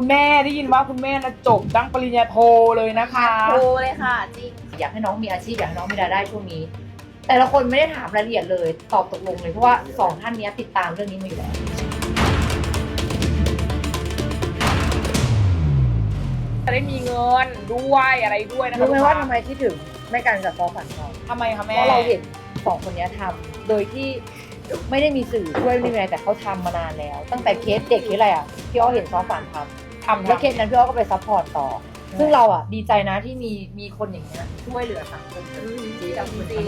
คุณแม่ได้ยินว่าคุณแม่นะจบตั้งปริญญาโทเลยนะคะ โทรเลยค่ะจริงอยากให้น้องมีอาชีพอยากให้น้องมีรายได้ช่วงนี้ แต่ละคนไม่ได้ถามรายละเอียดเลย ตอบตกลงเลย เพราะว่าสองท่านเนี้ยติดตามเรื่องนี้มาอยู่แล้วจะได้มีเงินด้วยอะไรด้วยนะคะรู้ไหมว่าทำไมที่ถึงไม่การจัดซอฝันเราทำไมคะเพแม่ราะเราเห็นสองคนเนี้ยทำโดยที่ไม่ได้มีสื่อช่วยไม่ได้มีอะไรแต่เขาทำมานานแล้ว ตั้งแต่เคสเด็กเคสอะไรอะพี่อ้อเห็นซอฝันทำ ทำแล้วเคสนั้นพี่อ้อก็ไปซัพพอร์ตต่อ ซึ่งเราอะดีใจนะที่มีมีคนอย่างเงี้ยช่วยเหลือสังคมจริง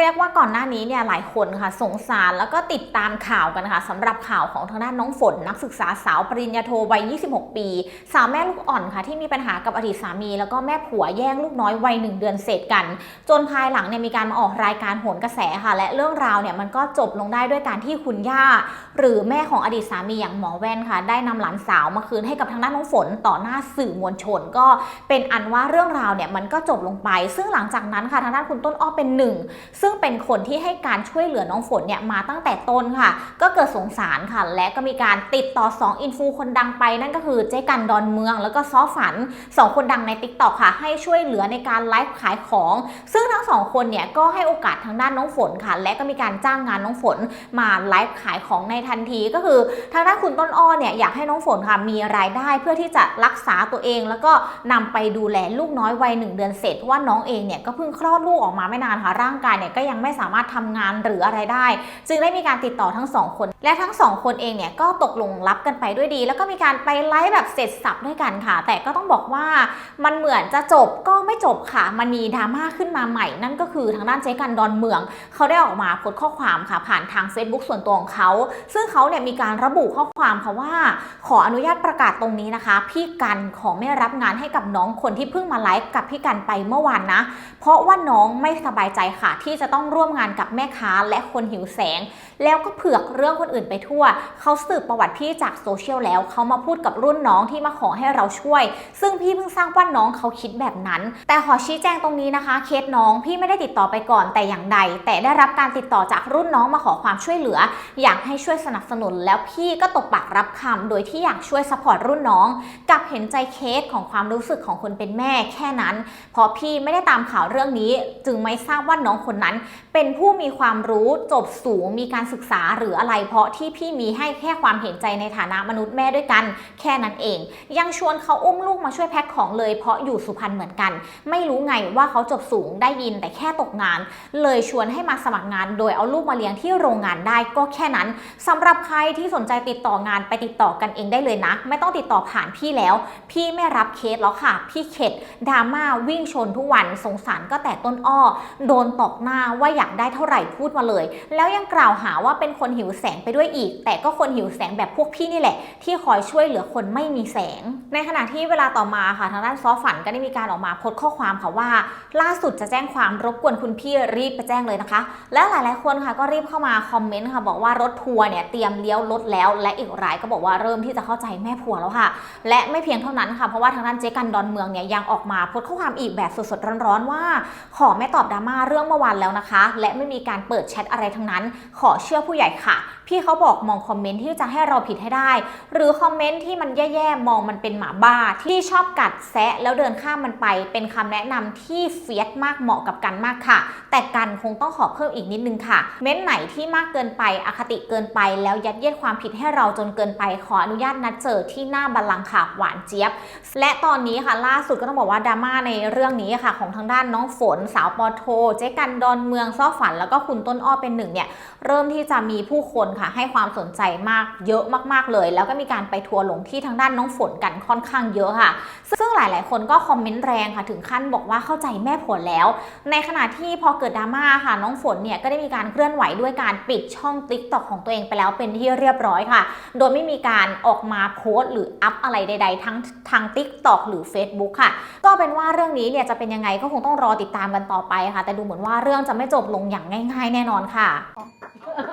เรียกว่าก่อนหน้านี้เนี่ยหลายคนค่ะสงสารแล้วก็ติดตามข่าวกันค่ะสำหรับข่าวของทางด้านน้องฝน นักศึกษาสาวปริญญาโทวัย 26 ปี สาวแม่ลูกอ่อนค่ะที่มีปัญหากับอดีตสามี แล้วก็แม่ผัวแย่งลูกน้อยวัยหนึ่งเดือนเศษกัน จนภายหลังเนี่ยมีการมาออกรายการโหนกระแสค่ะ และเรื่องราวเนี่ยมันก็จบลงได้ด้วยการที่คุณย่า หรือแม่ของอดีตสามีอย่างหมอแว่นค่ะ ได้นำหลานสาวมาคืนให้กับทางด้านน้องฝน ต่อหน้าสื่อมวลชน ก็เป็นอันว่าเรื่องราวเนี่ยมันก็จบลงไป ซึ่งหลังจากนั้นค่ะทางด้านคุณต้นอ้อเป็นหนึ่งซึ่งงเป็นคนที่ให้การช่วยเหลือน้องฝนเนี่ยมาตั้งแต่ต้นค่ะ ก็เกิดสงสารค่ะ และก็มีการติดต่อ 2 อินฟูคนดังไป นั่นก็คือเจ๊กันดอนเมือง แล้วก็ซอฝัน 2 คนดังใน t ิ k t o k ค่ะ ให้ช่วยเหลือในการไลฟ์ขายของ ซึ่งทั้งสองคนเนี่ยก็ให้โอกาสทางด้านน้องฝนค่ะ และก็มีการจ้างงานน้องฝนมาไลฟ์ขายของในทันทีก็คือ ทางด้านคุณต้นอ้อเนี่ยอยากให้น้องฝนค่ะมีรายได้เพื่อที่จะรักษาตัวเอง แล้วก็นำไปดูแลลูกน้อยวัยหนึ่งเดือนเสร็จเพราะว่าน้องเองเนี่ยก็เพิ่งคลอดลูกออกมาไม่นานค่ะร่างกายเนี่ยก็ยังไม่สามารถทำงานหรืออะไรได้ จึงได้มีการติดต่อทั้งสองคน และทั้งสองคนเองเนี่ยก็ตกลงรับกันไปด้วยดี แล้วก็มีการไปไลฟ์แบบเสร็จสับด้วยกันค่ะ แต่ก็ต้องบอกว่ามันเหมือนจะจบก็ไม่จบค่ะ มันมีดราม่าขึ้นมาใหม่ นั่นก็คือทางด้านเจ๊กันดอนเมือง เขาได้ออกมาโพสต์ข้อความค่ะ ผ่านทาง Facebook ส่วนตัวของเขา ซึ่งเขาเนี่ยมีการระบุข้อความค่ะว่า ขออนุญาตประกาศตรงนี้นะคะ พี่กันขอไม่รับงานให้กับน้องคนที่เพิ่งมาไลฟ์กับพี่กันไปเมื่อวานนะ เพราะว่าน้องไม่สบายใจค่ะที่จะต้องร่วมงานกับแม่ค้าและคนหิวแสง แล้วก็เผือกเรื่องคนอื่นไปทั่ว เขาสืบประวัติพี่จากโซเชียลแล้วเขามาพูดกับรุ่นน้องที่มาขอให้เราช่วย ซึ่งพี่เพิ่งทราบว่าน้องเขาคิดแบบนั้น แต่ขอชี้แจงตรงนี้นะคะ เคสน้องพี่ไม่ได้ติดต่อไปก่อนแต่อย่างใด แต่ได้รับการติดต่อจากรุ่นน้องมาขอความช่วยเหลือ อยากให้ช่วยสนับสนุน แล้วพี่ก็ตกปากรับคำโดยที่อยากช่วยสปอร์ตรุ่นน้อง กับเห็นใจเคสของความรู้สึกของคนเป็นแม่แค่นั้น เพราะพี่ไม่ได้ตามข่าวเรื่องนี้ จึงไม่ทราบว่าน้องคนนั้นเป็นผู้มีความรู้จบสูงมีการศึกษาหรืออะไร เพราะที่พี่มีให้แค่ความเห็นใจในฐานะมนุษย์แม่ด้วยกัน แค่นั้นเอง ยังชวนเขาอุ้มลูกมาช่วยแพ็คของเลยเพราะอยู่สุพรรณเหมือนกัน ไม่รู้ไงว่าเขาจบสูงได้ยินแต่แค่ตกงาน เลยชวนให้มาสมัครงาน โดยเอาลูกมาเลี้ยงที่โรงงานได้ก็แค่นั้นสำหรับใครที่สนใจติดต่องานไปติดต่อกันเองได้เลยนะ ไม่ต้องติดต่อผ่านพี่แล้ว พี่ไม่รับเคสแล้วค่ะ พี่เข็ดดราม่าวิ่งชนทุกวันสงสารก็แต่ต้นอ้อ โดนตอกหน้าว่าอยากได้เท่าไหร่พูดมาเลย แล้วยังกล่าวหาว่าเป็นคนหิวแสงไปด้วยอีก แต่ก็คนหิวแสงแบบพวกพี่นี่แหละ ที่คอยช่วยเหลือคนไม่มีแสง ในขณะที่เวลาต่อมาค่ะทางด้านซอฝันก็ได้มีการออกมาโพสข้อความค่ะว่า ล่าสุดจะแจ้งความรบกวนคุณพี่รีบไปแจ้งเลยนะคะ และหลายๆคนค่ะก็รีบเข้ามาคอมเมนต์ค่ะบอกว่ารถทัวร์เนี่ยเตรียมเลี้ยวรถแล้ว และอีกรายก็บอกว่าเริ่มที่จะเข้าใจแม่ผัวแล้วค่ะ และไม่เพียงเท่านั้นค่ะเพราะว่าทางด้านเจ๊กันดอนเมืองเนี่ยยังออกมาโพสข้อความอีกแบบสดๆร้อนๆว่า ขอไม่ตอบดราม่าเรื่องเมื่อวานแล้วแล้วนะคะ และไม่มีการเปิดแชทอะไรทั้งนั้น ขอเชื่อผู้ใหญ่ค่ะ พี่เขาบอกมองคอมเมนต์ที่จะให้เราผิดให้ได้ หรือคอมเมนต์ที่มันแย่ๆมองมันเป็นหมาบ้า ที่ชอบกัดแซะแล้วเดินข้ามมันไป เป็นคำแนะนำที่เฟียสมากเหมาะกับกันมากค่ะ แต่กันคงต้องขอเพิ่มอีกนิดนึงค่ะ เม้นไหนที่มากเกินไปอคติเกินไป แล้วยัดเยียดความผิดให้เราจนเกินไปขออนุญาตนัดเจอที่หน้าบัลลังก์ค่ะหวานเจี๊ยบ และตอนนี้ค่ะล่าสุดก็ต้องบอกว่าดราม่าในเรื่องนี้ค่ะ ของทางด้านน้องฝนสาวปอโท เจ๊กันดอนเมืองซ้อฝัน แล้วก็คุณต้นอ้อเป็นหนึ่งเนี่ยเริ่มที่จะมีผู้คนค่ะให้ความสนใจมากเยอะมากๆเลย แล้วก็มีการไปทัวร์ลงที่ทางด้านน้องฝนกันค่อนข้างเยอะค่ะ ซึ่งหลายๆ คนก็คอมเมนต์แรงค่ะถึงขั้นบอกว่าเข้าใจแม่ผลแล้ว ในขณะที่พอเกิดดราม่าค่ะน้องฝนเนี่ยก็ได้มีการเคลื่อนไหวด้วยการปิดช่องติ๊กต็อกของตัวเองไปแล้วเป็นที่เรียบร้อยค่ะ โดยไม่มีการออกมาโพสต์หรืออัพอะไรใด ๆ ทั้งทาง TikTok หรือ Facebook ค่ะ ก็เป็นว่าเรื่องนี้เนี่ยจะเป็นยังไงก็คงต้องรอติดตามกันต่อไปค่ะ แต่ดูเหมือนว่าเรื่องจะไม่จบลงอย่างง่าย ๆ แน่นอนค่ะเ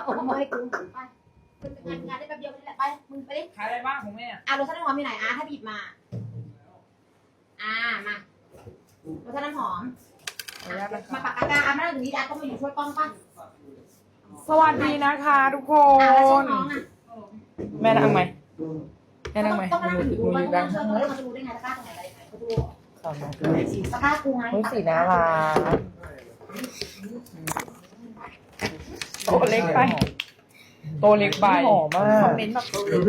อาให้กูไปงานงานได้แป๊บเดียวนี่แหละไป มึงไปดิขายอะไรบ้างของแม่อะรสชาติน้ำหอมมีไหนอะถ้าหยิบมา อ่า มารสชาติน้ำหอมอนุญาตนะคะมาปากกาอาไม่ได้ถึงนี้อาก็มาอยู่ช่วยกล้องป่ะสวัสดีนะคะทุกคอ่าแล้วช่วยน น้องอะแม่นั่งไหมแม่นั่งไหมต้องมาหนูถือหนูมัอนยู่ด้านช่วยเขาแล้วมันจะรู้ได้ไงตะกร้าตรงไหนอะไรไหนเขาดูสองน้องตะกร้ากูไงเฮ้ยสีน่ารัก โตะเล็กไปโตะเล็กไปหอมมาคอก มเมนต์แบบเออ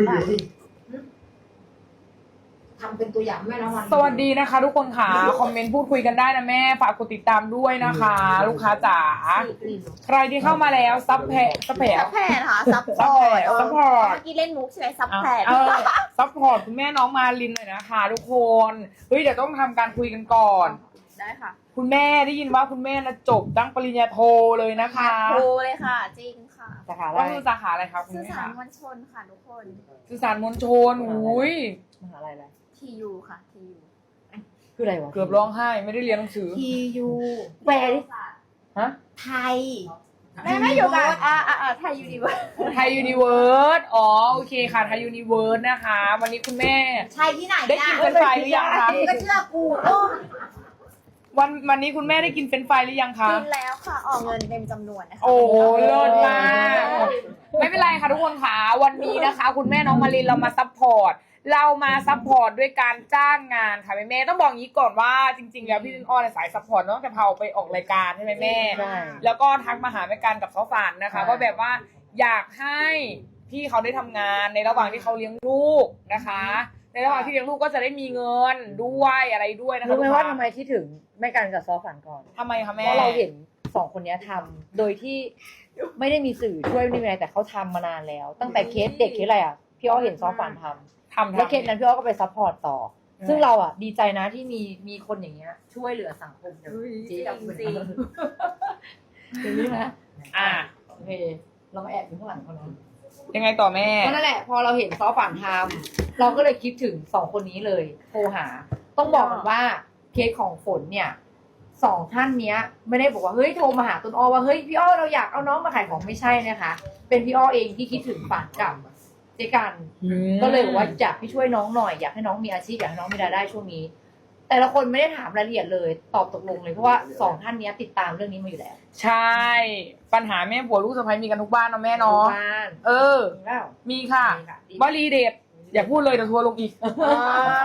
ทำเป็นตัวอย่างแม่นะวัน สวัสดีนะคะ ทุกคนค่ะคอมเมนต์พูดคุยกันได้นะแม่ ฝากกดติดตามด้วยนะคะ ลูกค้าจ๋าใครที่เข้ามาแล้วซับแพะซับแพะซับแพดค่ะซับพซัพอพอร์ร์ตตซัพพอร์ต เมื่อกี้เล่นมุกใช่ไหมซับแพดเออซัพพอร์ตคุณแม่น้องมาลินหน่อยนะคะทุกคน เฮ้ยเดี๋ยวต้องทำการคุยกันก่อน ได้ค่ะคุณแม่ได้ยินว่าคุณแม่นะจบตั้งปริญญาโทเลยนะคะโทรเลยค่ะ จริงค่ะสาขาอะไรก็คือสาขาอะไรครับคุณสื่อแม่สารคะมวลชนค่ะทุกคนสื่อสารมวลชนอุ้ยมหาลัยอะไร TU ค่ะ TU คืออะไรวะเกือบร้องไห้ไม่ได้เรียนหนังสือ ทียูแปลดิฮะ ไทยแม่ไม่อยู่กันอ่าอ่าอ่าไทยยูนิเวอร์ไทยยูนิเวิร์สอ๋อโอเคค่ะไทยยูนิเวิร์สนะคะ วันนี้คุณแม่ใช่ที่ไหนได้กินเฟรนช์ฟรายหรือยังคะ ก็เชื่อกูโอ้ วันวันนี้คุณแม่ได้กินเฟรนช์ฟรายหรือยังคะ กินแล้วค่ะ ออกเงินเต็มจำนวนนะคะ โอ้เลิศมาก ไม่เป็นไรค่ะทุกคนค่ะ วันนี้นะคะ คุณแม่น้องมารินเรามาซัพพอร์ต เรามาซัพพอร์ตด้วยการจ้างงานค่ะแม่แม่ต้องบอกอย่างนี้ก่อนว่าจริง ๆ แล้วพี่ลินอ้อในยสายซัพพอร์ตน้องแต่เผาไปออกรายการใช่ไหมแม่ ใช่ แล้วก็ทักมาหาแม่การกับเขาฝันนะคะใช่ ว่าแบบว่าอยากให้พี่เขาได้ทำงานในระหว่างที่เขาเลี้ยงลูกนะคะใน ระหว่างที่เลี้ยงลูกก็จะได้มีเงินด้วยอะไรด้วยนะคะรู้ไหมว่าลูกค้ทำไมคิดถึงแม่การกับซอฝันก่อนทำไมคะแม่เพราะเราเห็นสองคนเนี้ยทำโดยที่ไม่ได้มีสื่อช่วยไม่มีอะไรแต่เขาทำมานานแล้ว ตั้งแต่เคสเด็กเคสอะไรอะพี่อ้อเห็นซอฝันทำทำแล้วทำ เคสนั้นพี่อ้อก็ไปซัพพอร์ตต่ออืมซึ่งเราอะดีใจนะที่มีมีคนอย่างเงี้ย ช่วยเหลือสังคมอย่างเจ๊ดำจริงอย่างนี้นะอะโอเคเรามาแอบอยู่ข้างหลังเขานะ ยังไงต่อแม่ ก็นั่นแหละ พอเราเห็นซอฝันทำเราก็เลยคิดถึงสองคนนี้เลยโทรหา ต้องบอกก่อนว่าเคสของฝนเนี่ยสองท่านเนี้ย ไม่ได้บอกว่าเฮ้ยโทรมาหาต้นอ้อว่าเฮ้ยพี่อ้อเราอยากเอาน้องมาขายของไม่ใช่นะคะ เป็นพี่อ้อเองที่คิดถึงฝันกับเจกัน ก็เลยบอกว่าอยากให้ช่วยน้องหน่อยอยากให้น้องมีอาชีพอยากให้น้องมีรายได้ช่วงนี้ แต่ละคนไม่ได้ถามรายละเอียดเลย ตอบตกลงเลยเพราะว่าสองท่านเนี้ยติดตามเรื่องนี้มาอยู่แล้วใช่ ปัญหาแม่ผัวลูกสะใภ้มีกันทุกบ้านเนาะแม่เนาะบ้านเออมีแล้ว มีค่ะมีค่ะดีวลีเด็ดอย่าพูดเลยเดี๋ยวทัวร์ลงอีกอ่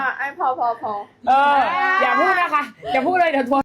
าไอ้พอพอพอ เออ อย่าพูดนะคะ อย่าพูดเลยเดี๋ยวทัวร์ไ